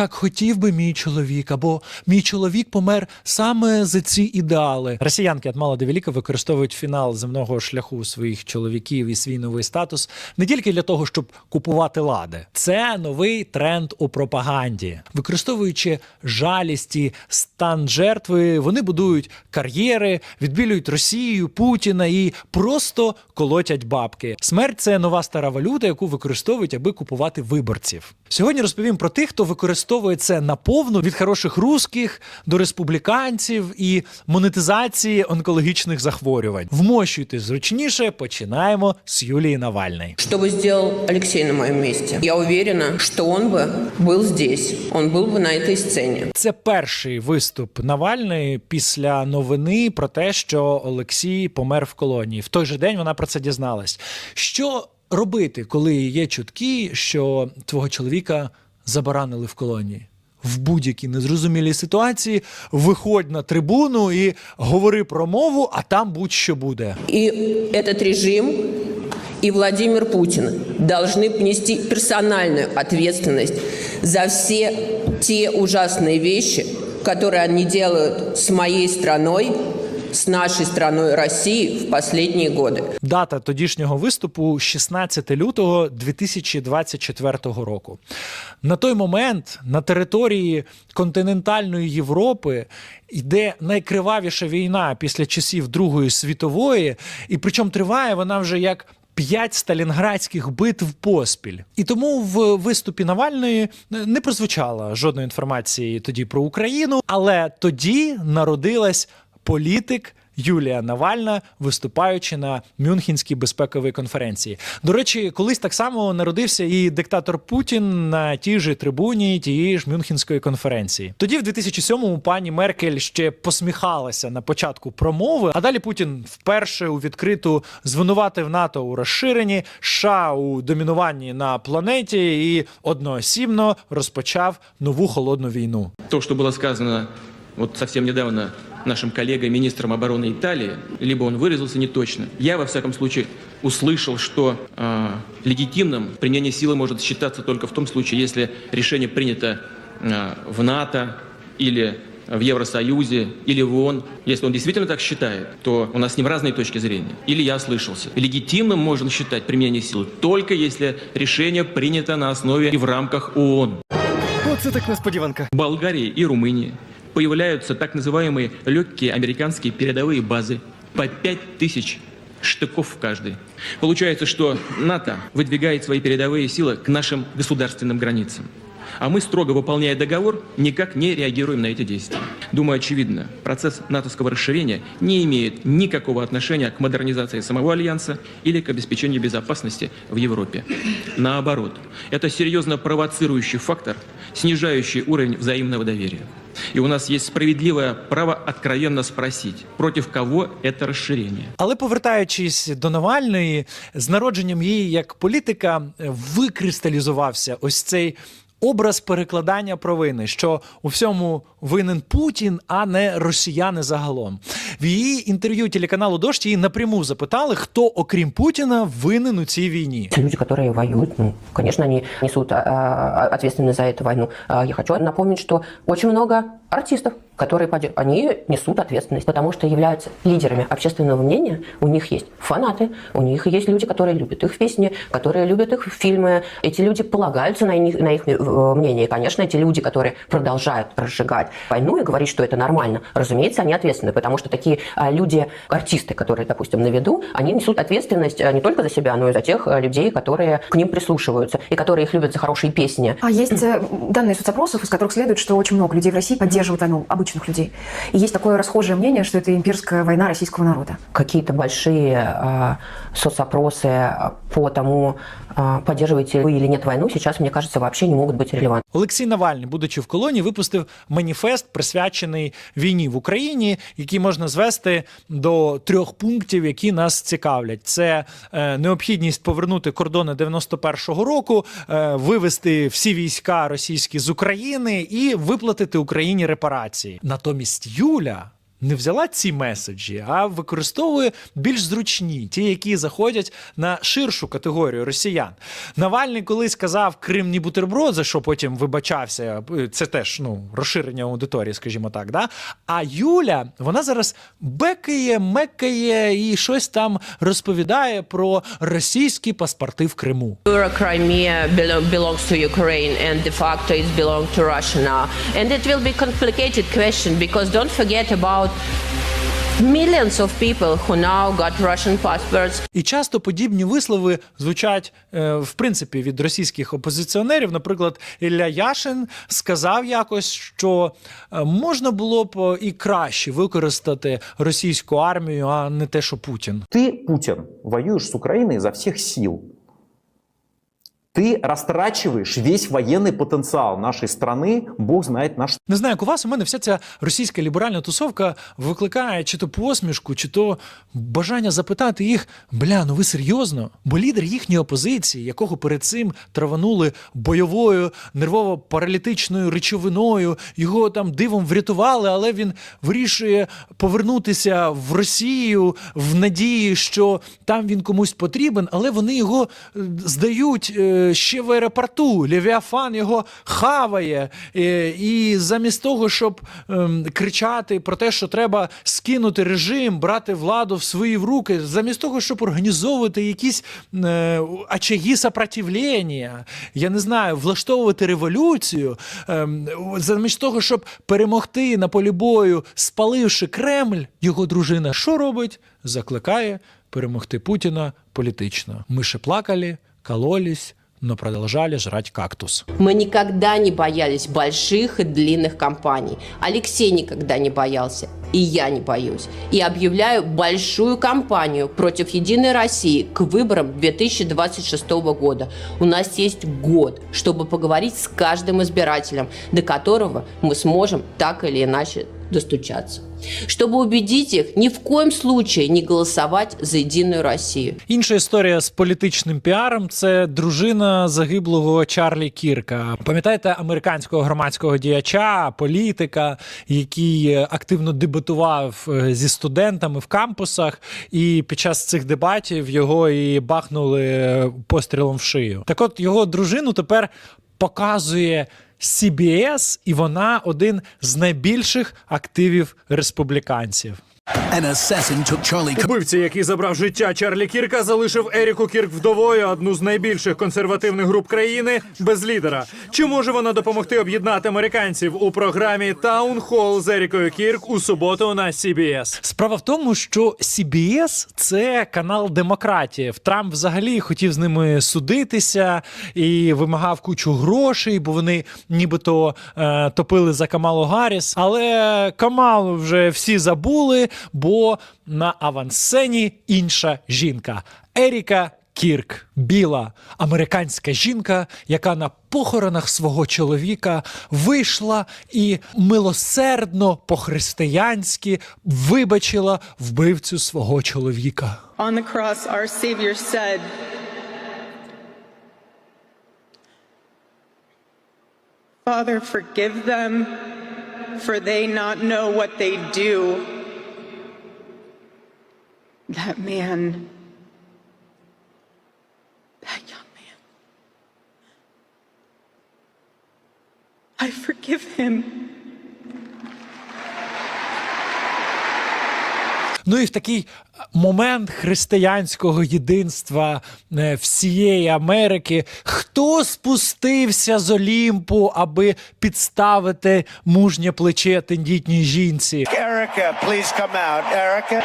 так хотів би мій чоловік, або мій чоловік помер саме за ці ідеали. Росіянки від мала використовують фінал земного шляху своїх чоловіків і свій новий статус не тільки для того, щоб купувати лади. Це новий тренд у пропаганді, використовуючи жалість і стан жертви, вони будують кар'єри, відбілюють Росію, Путіна і просто колотять бабки. Смерть це нова стара валюта, яку використовують, аби купувати виборців. Сьогодні розповім про тих, хто використовує це наповну від хороших русських до республіканців і монетизації онкологічних захворювань. Вмощуйте зручніше. Починаємо з Юлії Навальної. Что бы сделал Алексей на моем месте? Я уверена, что он бы был здесь, он был бы на этой сцене. Це перший виступ Навальної після новини про те, що Олексій помер в колонії. В той же день вона про це дізналась. Що робити, коли є чутки, що твого чоловіка забаранили в колонії? В будь-якій незрозумілій ситуації виходь на трибуну і говори промову, а там будь-що буде. И этот режим и Владимир Путин должны понести персональную ответственность за все те ужасные вещи, которые они делают с моей страной, с нашей страной России в последние годы. Дата тодішнього виступу 16 лютого 2024 року. На той момент на території континентальної Європи йде найкривавіша війна після часів Другої світової, і причому триває вона вже як. П'ять сталінградських битв поспіль, і тому в виступі Навальної не прозвучало жодної інформації тоді про Україну. Але тоді народилась політик Юлія Навальна, виступаючи на Мюнхенській безпековій конференції. До речі, колись так само народився і диктатор Путін на тій же трибуні тієї ж Мюнхенської конференції. Тоді, в 2007-му, пані Меркель ще посміхалася на початку промови. А далі Путін вперше у відкриту звинуватив НАТО у розширенні, США у домінуванні на планеті і одноосібно розпочав нову холодну війну. То, что было сказано вот совсем недавно нашим коллегой, министром обороны Италии, либо он выразился неточно. Я, во всяком случае, услышал, что э, легитимным применение силы может считаться только в том случае, если решение принято э, в НАТО или в Евросоюзе или в ООН. Если он действительно так считает, то у нас с ним разные точки зрения. Или я ослышался. Легитимным можно считать применение силы только если решение принято на основе и в рамках ООН. Оце так несподіванка. Болгарии и Румынии появляются так называемые легкие американские передовые базы по 5000 штыков в каждой. Получается, что НАТО выдвигает свои передовые силы к нашим государственным границам. А мы, строго выполняя договор, никак не реагируем на эти действия. Думаю, очевидно, процесс натовского расширения не имеет никакого отношения к модернизации самого Альянса или к обеспечению безопасности в Европе. Наоборот, это серьезно провоцирующий фактор, снижающий уровень взаимного доверия. И у нас есть справедливое право откровенно спросить, против кого это расширение. Але повертаючись до Навальної, з народженням її як політика е, викристалізувався ось цей. Образ перекладання провини, що у всьому винен Путін, а не росіяни загалом. В її інтерв'ю телеканалу Дождь її напряму запитали, хто, окрім Путіна, винен у цій війні. Те люди, которые воюют, ну, конечно, они несут а, а, ответственность за эту войну. А, Я хочу напомнить, что очень много артистов, которые поде- они несут ответственность, потому что являются лидерами общественного мнения. У них есть фанаты, у них есть люди, которые любят их песни, которые любят их фильмы. Эти люди полагаются на них, на их э, мнение. И, конечно, эти люди, которые продолжают разжигать войну и говорить, что это нормально, разумеется, они ответственны, потому что такие а, люди, артисты, которые, допустим, на виду, они несут ответственность а, не только за себя, но и за тех а, людей, которые к ним прислушиваются и которые их любят за хорошие песни. А есть э, данные соцопросов, из которых следует, что очень много людей в России поддерживают войну, обычных людей. И есть такое расхожее мнение, что это имперская война российского народа. Какие-то большие а, соцопросы а, по тому, а, поддерживаете вы или нет войну, сейчас, мне кажется, вообще не могут быть релевантны. Олексій Навальний, будучи в колонії, випустив маніфест, присвячений війні в Україні, який можна звести до трьох пунктів, які нас цікавлять: це е, необхідність повернути кордони 91-го року, е, вивести всі війська російські з України і виплатити Україні репарації. Натомість Юля. Не взяла ці меседжі, а використовує більш зручні, ті, які заходять на ширшу категорію росіян. Навальний колись казав Крим ні бутерброд, за що потім вибачався. Це теж ну, розширення аудиторії, скажімо так. Да? А Юля, вона зараз бекає, мекає і щось там розповідає про російські паспорти в Криму. Crimea belo- belongs to Ukraine and de facto it belongs to Russia now. And it will be complicated question because don't forget about millions of people who now got Russian passports І часто подібні вислови звучать е, в принципі від російських опозиціонерів. Наприклад, Ілля Яшин сказав якось, що е, можна було б е, і краще використати російську армію, а не те, що Путін. Ты, Путин, воюешь с Украиной изо всех сил. Ты растрачиваешь весь военный потенциал нашей страны, бог знает на что. Не знаю, як у вас у мене вся ця російська ліберальна тусовка викликає чи то посмішку, чи то бажання запитати їх: бля, ну ви серйозно? Бо лідер їхньої опозиції, якого перед цим траванули бойовою нервово-паралітичною речовиною, його там дивом врятували, але він вирішує повернутися в Росію в надії, що там він комусь потрібен, але вони його е, здають е, ще в аеропорту. Левіафан його хаває. Е, І замість того, щоб ем, кричати про те, що треба скинути режим, брати владу в свої руки, замість того, щоб організовувати якісь е, очаги сопротивлення, я не знаю, влаштовувати революцію, ем, замість того, щоб перемогти на полі бою, спаливши Кремль, його дружина що робить? Закликає перемогти Путіна політично. Ми ще плакали, кололись, но продолжали жрать кактус. Мы никогда не боялись больших и длинных кампаний. Алексей никогда не боялся. И я не боюсь. И объявляю большую кампанию против Единой России к выборам 2026 года. У нас есть год, чтобы поговорить с каждым избирателем, до которого мы сможем так или иначе достучаться. Чтобы убедить их ни в коем случае не голосовать за Единую Россию. Інша історія з політичним піаром це дружина загиблого Чарлі Кірка. Пам'ятаєте американського громадського діяча, політика, який активно дебатував е, зі студентами в кампусах, і під час цих дебатів його і бахнули пострілом в шию. Так от його дружину тепер показує. CBS, і вона один з найбільших активів республіканців. An assassin took Charlie Убивці, який забрав життя Чарлі Кірка, залишив Еріку Кірк вдовою одну з найбільших консервативних груп країни без лідера. Чи може вона допомогти об'єднати американців у програмі Таун Холл з Ерікою Кірк у суботу на CBS? Справа в тому, що CBS – це канал демократії. Трамп взагалі хотів з ними судитися і вимагав кучу грошей, бо вони нібито е, топили за Камалу Гарріс. Але Камалу вже всі забули, бо на авансцені інша жінка Еріка. Кірк, біла американська жінка, яка на похоронах свого чоловіка вийшла і милосердно по-християнськи вибачила вбивцю свого чоловіка. On the cross, our Savior said, Father, forgive them, for they not know what they do. That man, that young man, I forgive him. Ну і в такий момент християнського єдинства е, всієї Америки, хто спустився з Олімпу, аби підставити мужнє плече тендітній жінці? Erica, please come out. Erica.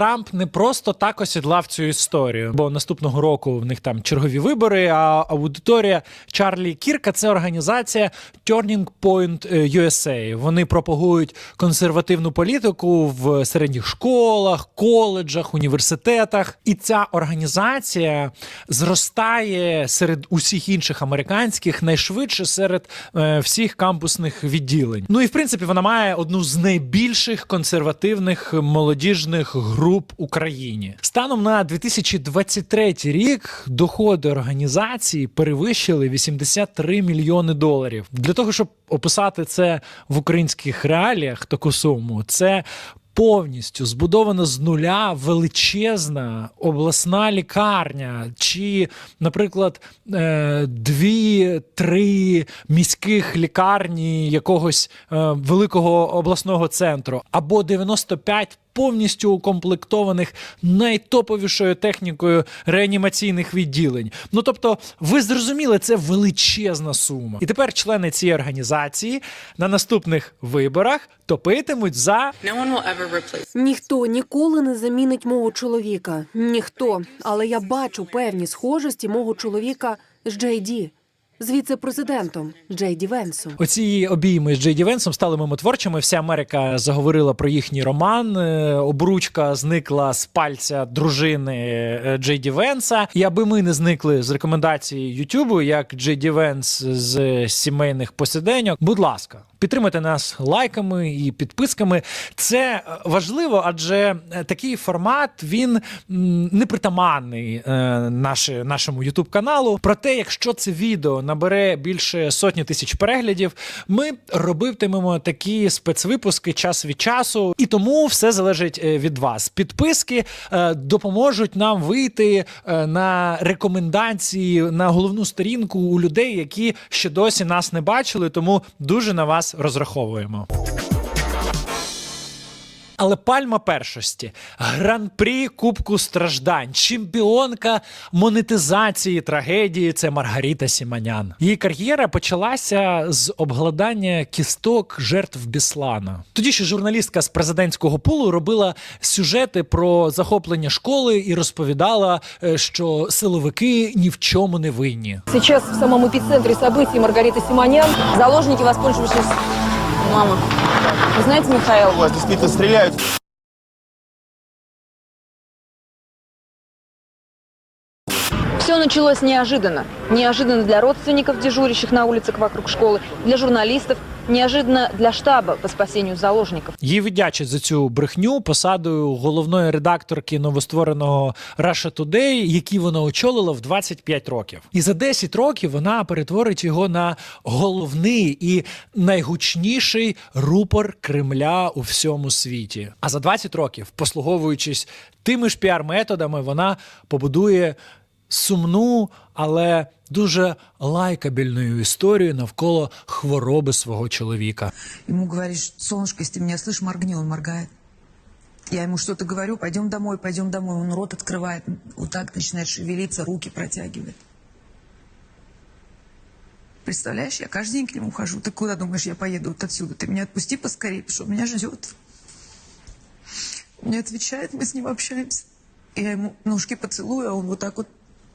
Трамп не просто так осідлав цю історію, бо наступного року в них там чергові вибори. А аудиторія Чарлі Кірка це організація Turning Point USA. Вони пропагують консервативну політику в середніх школах, коледжах, університетах. І ця організація зростає серед усіх інших американських найшвидше серед е, всіх кампусних відділень. Ну і в принципі вона має одну з найбільших консервативних молодіжних груп в Україні. Станом на 2023 рік доходи організації перевищили 83 мільйони доларів. Для того щоб описати це в українських реаліях, таку суму, це повністю збудована з нуля величезна обласна лікарня, чи, наприклад, е, дві-три міських лікарні якогось е, великого обласного центру, або 95 повністю укомплектованих найтоповішою технікою реанімаційних відділень. Ну тобто, ви зрозуміли, це величезна сума. І тепер члени цієї організації на наступних виборах топитимуть за Ніхто ніколи не замінить мого чоловіка. Ніхто. Але я бачу певні схожості мого чоловіка з Джей Ді, з віце-президентом Джей Ді Венсом. Оці обійми з Джейді Венсом стали мимотворчими. Вся Америка заговорила про їхній роман. Е, Обручка зникла з пальця дружини е, Джейді Венса. І аби ми не зникли з рекомендації Ютубу, як Джейді Венс з сімейних посиденьок, будь ласка. Підтримайте нас лайками і підписками. Це е, важливо, адже е, такий формат він непритаманний е, наші, нашому Ютуб каналу. Проте, якщо це відео набере більше сотні тисяч переглядів, ми робитимемо такі спецвипуски час від часу, і тому все залежить е, від вас. Підписки е, допоможуть нам вийти е, на рекомендації на головну сторінку у людей, які ще досі нас не бачили. Тому дуже на вас розраховуємо. Але пальма першості, гран-прі Кубку страждань, чемпіонка монетизації трагедії це Маргарита Сіманян. Її кар'єра почалася з обгладання кісток жертв Біслана. Тоді ще журналістка з президентського пулу робила сюжети про захоплення школи і розповідала, е, що силовики ні в чому не винні. Сейчас в самом эпицентре событий Маргарита Симонян. Заложники, воспользовавшись... Мама, вы знаете, Михаил, Вас действительно стреляют. Все началось неожиданно. Неожиданно для родственников, дежурящих на улицах вокруг школы, для журналистов, неожиданно для штаба по спасению заложников. Їй віддячать за цю брехню посадою головної редакторки новоствореного Russia Today, який вона очолила в 25 років. І за 10 років вона перетворить його на головний і найгучніший рупор Кремля у всьому світі. А за 20 років, послуговуючись тими ж піар-методами, вона побудує сумну, але дуже лайкабельну історію навколо хвороби свого чоловіка. Ему говоришь, солнышко, если ты меня слышишь, моргни, он моргает. Я ему что-то говорю, пойдем домой, пойдем домой. Он рот открывает, вот так начинает шевелиться, руки протягивает. Представляешь, я каждый день к нему хожу. Ты куда думаешь, я поеду вот отсюда? Ты меня отпусти поскорее, потому что он меня ждет. Он мне отвечает, мы с ним общаемся. Я ему ножки поцелую, а он вот так вот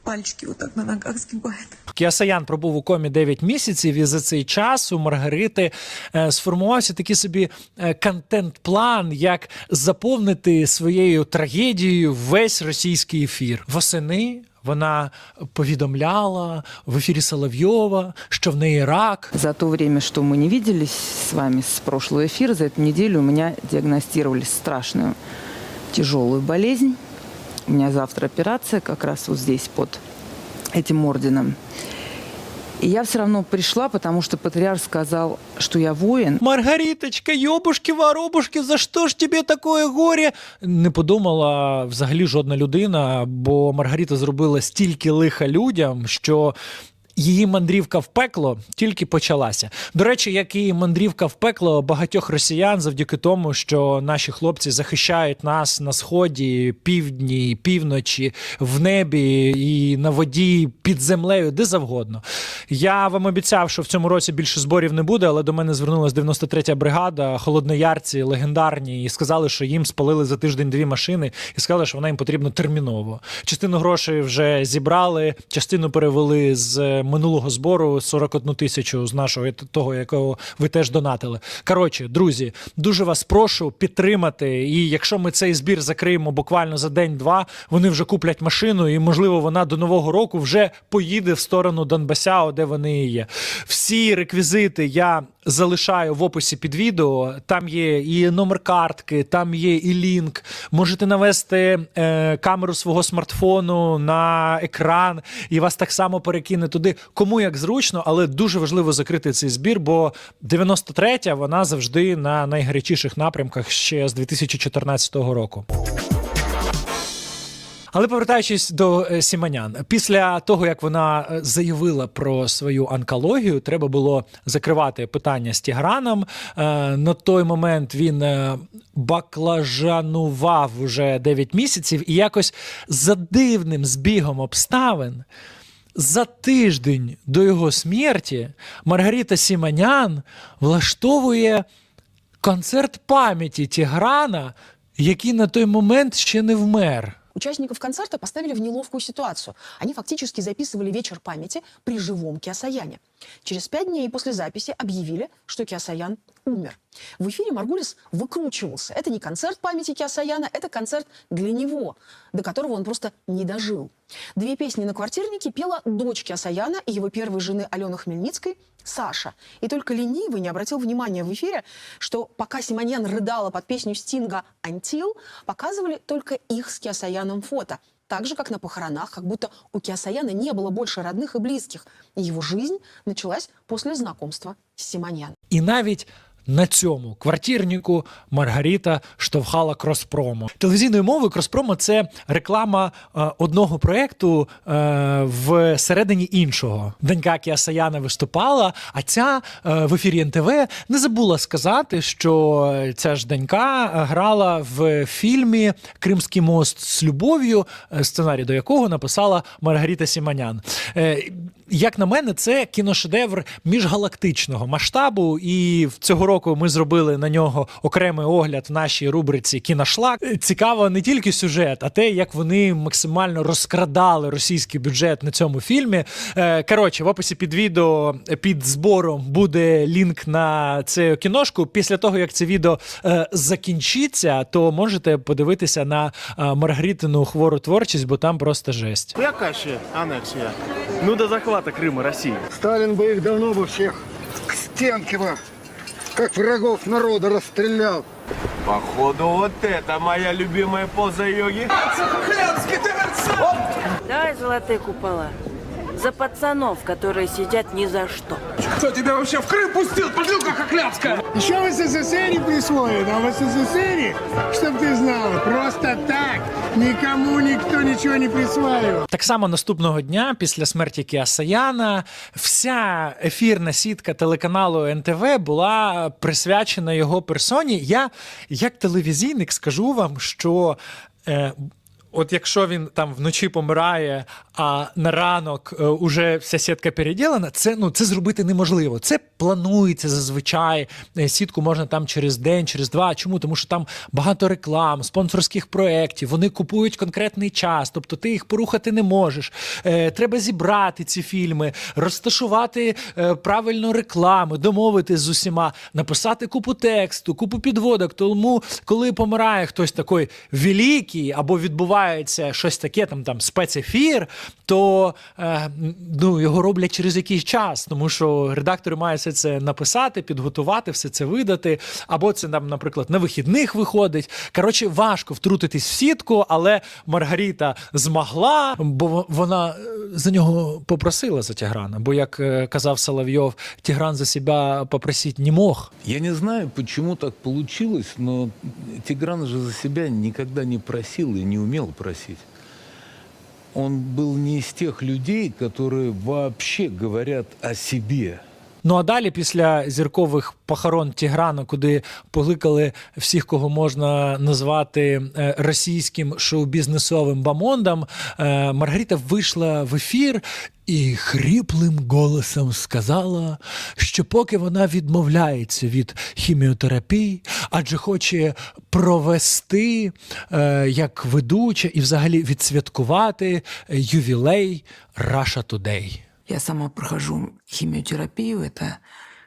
пальчики вот так на ногах сгибает. Кіасаян пробув у комі 9 місяців, і за цей час у Маргарити е, сформувався такий собі е, контент-план, як заповнити своєю трагедією весь російський ефір. Восени вона повідомляла в ефірі Соловйова, що в неї рак. За то время, что мы не виделись с вами с прошлого эфира, за эту неделю у меня диагностировали страшную тяжелую болезнь. У меня завтра операция как раз вот здесь под этим орденом. И я все равно пришла, потому что патриарх сказал, что я воин. Маргариточка, йобушки, воробушки, за що ж тобі такое горе? Не подумала взагалі жодна людина, бо Маргарита зробила стільки лиха людям, що її мандрівка в пекло тільки почалася. До речі, як і мандрівка в пекло багатьох росіян, завдяки тому, що наші хлопці захищають нас на сході, півдні, півночі, в небі і на воді, під землею, де завгодно. Я вам обіцяв, що в цьому році більше зборів не буде, але до мене звернулася 93-я бригада, холодноярці, легендарні, і сказали, що їм спалили за тиждень дві машини, і сказали, що вона їм потрібна терміново. Частину грошей вже зібрали, частину перевели з минулого збору 41 тисячу з нашого того, якого ви теж донатили. Коротше, друзі, дуже вас прошу підтримати. І якщо ми цей збір закриємо буквально за день-два, вони вже куплять машину, і можливо вона до нового року вже поїде в сторону Донбася, де вони є. Всі реквізити я залишаю в описі під відео. Там є і номер картки, там є і лінк. Можете навести е, камеру свого смартфону на екран, і вас так само перекине туди. Кому як зручно, але дуже важливо закрити цей збір, бо 93-я вона завжди на найгарячіших напрямках ще з 2014 року. Але повертаючись до е, Сіманян, після того як вона е, заявила про свою онкологію, треба було закривати питання з Тіграном. Е, На той момент він баклажанував вже 9 місяців, і якось за дивним збігом обставин. За тиждень до його смерті Маргарита Сіманян влаштовує концерт пам'яті Тіграна, який на той момент ще не вмер. Участников концерта поставили в неловкую ситуацию. Они фактически записывали вечер памяти при живом Киасаяне. Через пять дней после записи объявили, что Киасаян умер. В эфире Маргулис выкручивался. Это не концерт памяти Киасаяна, это концерт для него, до которого он просто не дожил. Две песни на квартирнике пела дочь Киасаяна и его первой жены Алены Хмельницкой Саша. И только ленивый не обратил внимания в эфире, что пока Симоньян рыдала под песню Стинга «Антил», показывали только их с Киасаяном фото. Так же, как на похоронах, как будто у Киасаяна не было больше родных и близких. И его жизнь началась после знакомства с Симоньян. И навіть на цьому квартирнику Маргарита штовхала кроспромо. Телевізійною мовою кроспромо це реклама е, одного проєкту е, всередині іншого. Донька Кіасаяна виступала, а ця е, в ефірі НТВ не забула сказати, що ця ж донька грала в фільмі Кримський мост з любов'ю, сценарій до якого написала Маргарита Сіманян. Як на мене, це кіношедевр міжгалактичного масштабу, і цього року ми зробили на нього окремий огляд в нашій рубриці Кіношлак. Цікаво не тільки сюжет, а те, як вони максимально розкрадали російський бюджет на цьому фільмі. Е, Коротше, в описі під відео під збором буде лінк на цю кіношку. Після того, як це відео е, закінчиться, то можете подивитися на е, Маргаритину хвору творчість, бо там просто жесть. Яка ще анексія? Ну до захвата Криму Росії. Сталин бы их давно бы всех к стенке бы, как врагов народа расстрелял. Походу, вот это моя любимая поза йоги. Давай золотые купола. За пацанов, которые сидят ни за что. Кто тебя вообще в Крым пустил, подлюка хохлядская? Еще в СССР присвоит, а в СССР, чтоб ты знал, просто так никому никто ничего не присваивал. Так само наступного дня, після смерті Кіасаяна, вся ефірна сітка телеканалу НТВ була присвячена його персоні. Я, як телевізійник, скажу вам, що. Е, От якщо він там вночі помирає, а на ранок е, уже вся сітка переділена, це ну це зробити неможливо. Це планується зазвичай. Е, Сітку можна там через день, через два. Чому? Тому що там багато реклам, спонсорських проєктів, вони купують конкретний час, тобто ти їх порухати не можеш. Е, треба зібрати ці фільми, розташувати правильно реклами, домовитись з усіма, написати купу тексту, купу підводок. Тому, коли помирає хтось такий великий або відбувається щось таке, там там спецефір, то е, ну, його роблять через якийсь час, тому що редактори мають все це написати, підготувати, все це видати. Або це нам, наприклад, на вихідних виходить. Коротше, важко втрутитись в сітку, але Маргарита змогла, бо вона е, за нього попросила за Тіграна. Бо, як е, казав Соловйов, Тігран за себе попросити не мог. Я не знаю, почему так получилось, но Тигран же за себя никогда не просил и не умел просить. он был не из тех людей, которые вообще говорят о себе. Ну а далі, після зіркових похорон Тіграна, куди покликали всіх, кого можна назвати е, російським шоу-бізнесовим бамондом, е, Маргарита вийшла в ефір. І хріплим голосом сказала, що поки вона відмовляється від хіміотерапії, адже хоче провести е, як ведуча і взагалі відсвяткувати ювілей Russia Today. Я сама прохожу химиотерапию. Это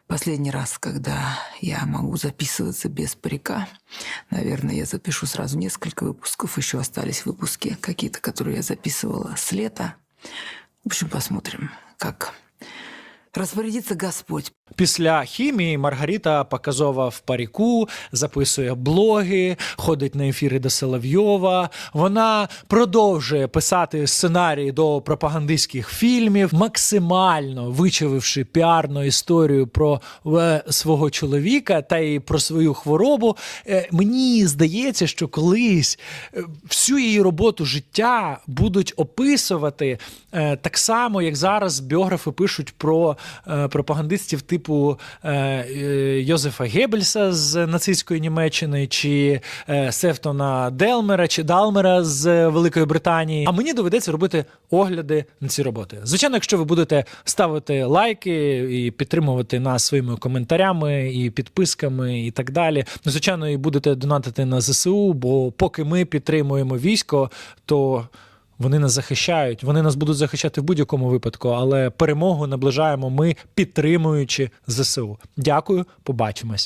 последний раз, когда я могу записываться без парика. Наверное, я запишу сразу несколько выпусков. Еще остались выпуски какие-то, которые я записывала с лета. В общем, посмотрим, как распорядится Господь. Після хімії Маргарита показова в паріку, записує блоги, ходить на ефіри до Соловйова. Вона продовжує писати сценарії до пропагандистських фільмів, максимально вичавивши піарну історію про е, свого чоловіка та й про свою хворобу. Е, мені здається, що колись е, всю її роботу життя будуть описувати так само, як зараз біографи пишуть про пропагандистів типу е, е, Йозефа Геббельса з нацистської Німеччини, чи е, Сефтона Делмера, чи Далмера з Великої Британії. А мені доведеться робити огляди на ці роботи. Звичайно, якщо ви будете ставити лайки і підтримувати нас своїми коментарями і підписками, і так далі. Ну, звичайно, і будете донатити на ЗСУ, бо поки ми підтримуємо військо, то. Вони нас захищають, вони нас будуть захищати в будь-якому випадку, але перемогу наближаємо ми, підтримуючи ЗСУ. Дякую, побачимось.